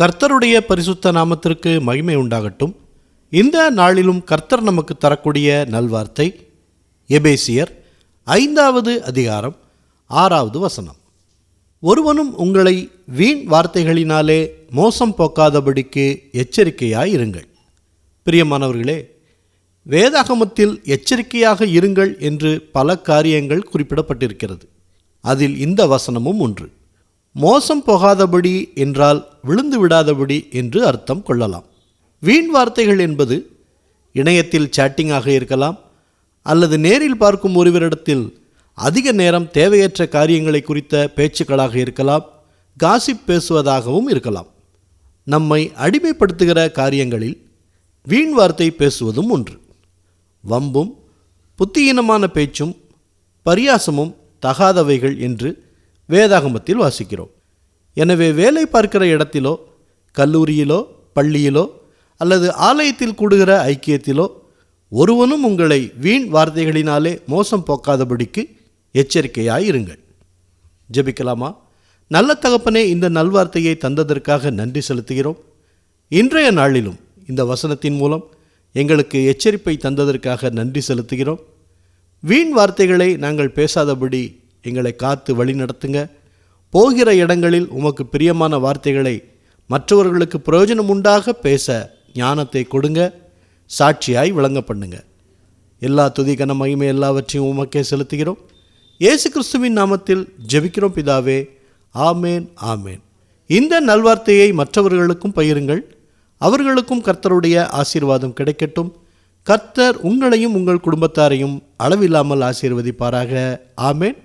கர்த்தருடைய பரிசுத்த நாமத்திற்கு மகிமை உண்டாகட்டும். இந்த நாளிலும் கர்த்தர் நமக்கு தரக்கூடிய நல்வார்த்தை எபேசியர் ஐந்தாவது அதிகாரம் ஆறாவது வசனம். ஒருவனும் உங்களை வீண் வார்த்தைகளினாலே மோசம் போக்காதபடிக்கு எச்சரிக்கையாய் இருங்கள். பிரியமானவர்களே வேதாகமத்தில் எச்சரிக்கையாக இருங்கள் என்று பல காரியங்கள் குறிப்பிடப்பட்டிருக்கிறது. அதில் இந்த வசனமும் ஒன்று. மோசம் போகாதபடி என்றால் விழுந்து விடாதபடி என்று அர்த்தம் கொள்ளலாம். வீண் வார்த்தைகள் என்பது இணையத்தில் சாட்டிங்காக இருக்கலாம் அல்லது நேரில் பார்க்கும் ஒருவரிடத்தில் அதிக நேரம் தேவையற்ற காரியங்களை குறித்த பேச்சுக்களாக இருக்கலாம் காசிப் பேசுவதாகவும் இருக்கலாம். நம்மை அடிமைப்படுத்துகிற காரியங்களில் வீண் வார்த்தை பேசுவதும் ஒன்று. வம்பும் புத்தியீனமான பேச்சும் பரியாசமும் தகாதவைகள் என்று வேதாகமத்தில் வாசிக்கிறோம். எனவே வேலை பார்க்கிற இடத்திலோ கல்லூரியிலோ பள்ளியிலோ அல்லது ஆலயத்தில் கூடுகிற ஐக்கியத்திலோ ஒருவனும் உங்களை வீண் வார்த்தைகளினாலே மோசம் போக்காதபடிக்கு எச்சரிக்கையாயிருங்கள். ஜெபிக்கலாமா? நல்ல தகப்பனே இந்த நல்வார்த்தையை தந்ததற்காக நன்றி செலுத்துகிறோம். இன்றைய நாளிலும் இந்த வசனத்தின் மூலம் எங்களுக்கு எச்சரிப்பை தந்ததற்காக நன்றி செலுத்துகிறோம். வீண் வார்த்தைகளை நாங்கள் பேசாதபடி எங்களை காத்து வழி நடத்துங்க. போகிற இடங்களில் உமக்கு பிரியமான வார்த்தைகளை மற்றவர்களுக்கு பிரயோஜனம் உண்டாக பேச ஞானத்தை கொடுங்க. சாட்சியாய் விளங்க பண்ணுங்க. எல்லா துதிகன மகிமை எல்லாவற்றையும் உமக்கே செலுத்துகிறோம். இயேசு கிறிஸ்துவின் நாமத்தில் ஜெபிக்கிறோம் பிதாவே. ஆமேன் ஆமேன். இந்த நல்வார்த்தையை மற்றவர்களுக்கும் பகிருங்கள். அவர்களுக்கும் கர்த்தருடைய ஆசீர்வாதம் கிடைக்கட்டும். கர்த்தர் உங்களையும் உங்கள் குடும்பத்தாரையும் அளவில்லாமல் ஆசீர்வதிப்பாராக. ஆமேன்.